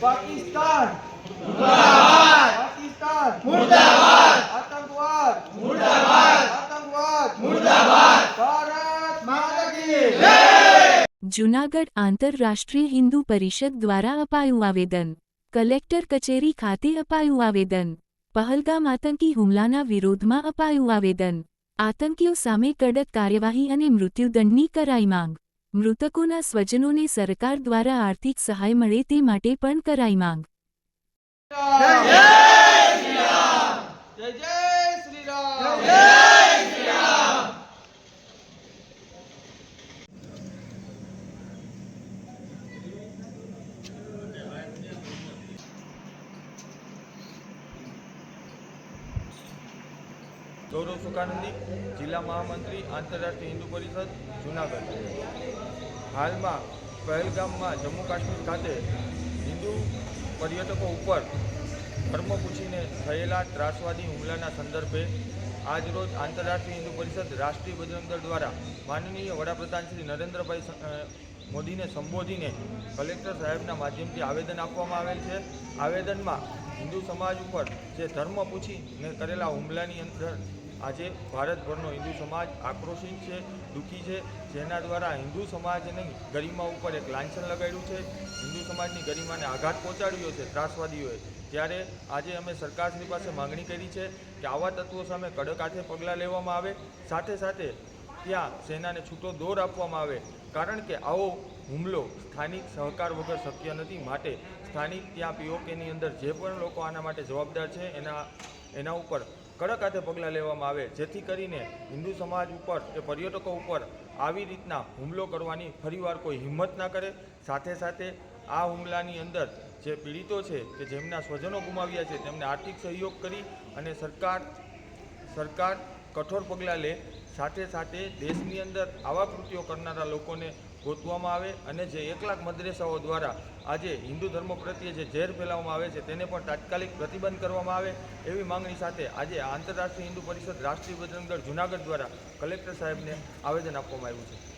પાકિસ્તાન. પાકિસ્તાન. મુર્દાબાદ. આતંકવાદ. મુર્દાબાદ. આતંકવાદ. મુર્દાબાદ. ભારત માતા કી જૂનાગઢ આંતરરાષ્ટ્રીય હિન્દુ પરિષદ દ્વારા અપાયું આવેદન. કલેક્ટર કચેરી ખાતે અપાયું આવેદન. પહલગામ આતંકી હુમલાના વિરોધમાં અપાયું આવેદન. આતંકીઓ સામે કડક કાર્યવાહી અને મૃત્યુદંડની કરાઈ માંગ. મૃતકોના સ્વજનોને સરકાર દ્વારા આર્થિક સહાય મળે તે માટે પણ કરાઈ માંગ જય જય શ્રી રામ જય શ્રી રામ ગૌરવ સુખાનંદી જિલ્લા મહામંત્રી આંતરરાષ્ટ્રીય હિન્દુ પરિષદ, જુનાગઢ. હાલમાં પહેલગામમાં જમ્મુ કાશ્મીર ખાતે હિન્દુ પર્યટકો ઉપર ધર્મ પૂછીને થયેલા ત્રાસવાદી હુમલાના સંદર્ભે આજરોજ આંતરરાષ્ટ્રીય હિન્દુ પરિષદ રાષ્ટ્રીય બજરંગ દ્વારા માનનીય વડાપ્રધાન શ્રી નરેન્દ્રભાઈ મોદીને સંબોધીને કલેક્ટર સાહેબના માધ્યમથી આવેદન આપવામાં આવેલ છે. આવેદનમાં હિન્દુ સમાજ ઉપર જે ધર્મ પૂછીને કરેલા હુમલાની અંદર આજે ભારતભરનો હિન્દુ સમાજ આક્રોશિત છે, દુઃખી છે. જેના દ્વારા હિન્દુ સમાજની ગરિમા ઉપર એક લાંછન લગાડ્યું છે. હિન્દુ સમાજની ગરિમાને આઘાત પહોંચાડ્યો છે ત્રાસવાદીઓએ. ત્યારે આજે અમે સરકારશ્રી પાસે માંગણી કરી છે કે આવા તત્વો સામે કડક હાથે પગલાં લેવામાં આવે. સાથે સાથે ત્યાં સેનાને છૂટો દોર આપવામાં આવે. કારણ કે આવો હુમલો સ્થાનિક સહકાર વગર શક્ય નથી. માટે સ્થાનિક ત્યાં પીઓકેની અંદર જે પણ લોકો આના માટે જવાબદાર છે, એના એના ઉપર કડક હાથે પગલાં લેવામાં આવે. જેથી કરીને હિન્દુ સમાજ ઉપર કે પર્યટકો ઉપર આવી રીતના હુમલો કરવાની ફરીવાર કોઈ હિંમત ના કરે. સાથે સાથે આ હુમલાની અંદર જે પીડિતો છે કે જેમના સ્વજનો ગુમાવ્યા છે, તેમને આર્થિક સહયોગ કરી અને સરકાર સરકાર કઠોર પગલાં લે. સાથે સાથે દેશની અંદર આવા કૃત્યો કરનારા લોકોને ગોતવામાં આવે અને જે એક લાખ મદ્રેસાઓ દ્વારા આજે હિન્દુ ધર્મ પ્રત્યે જે ઝેર ફેલાવવામાં આવે છે તેને પણ તાત્કાલિક પ્રતિબંધ કરવામાં આવે એવી માંગણી સાથે આજે આંતરરાષ્ટ્રીય હિન્દુ પરિષદ રાષ્ટ્રીય બજરંગદળ જૂનાગઢ દ્વારા કલેક્ટર સાહેબને આવેદન આપવામાં આવ્યું છે.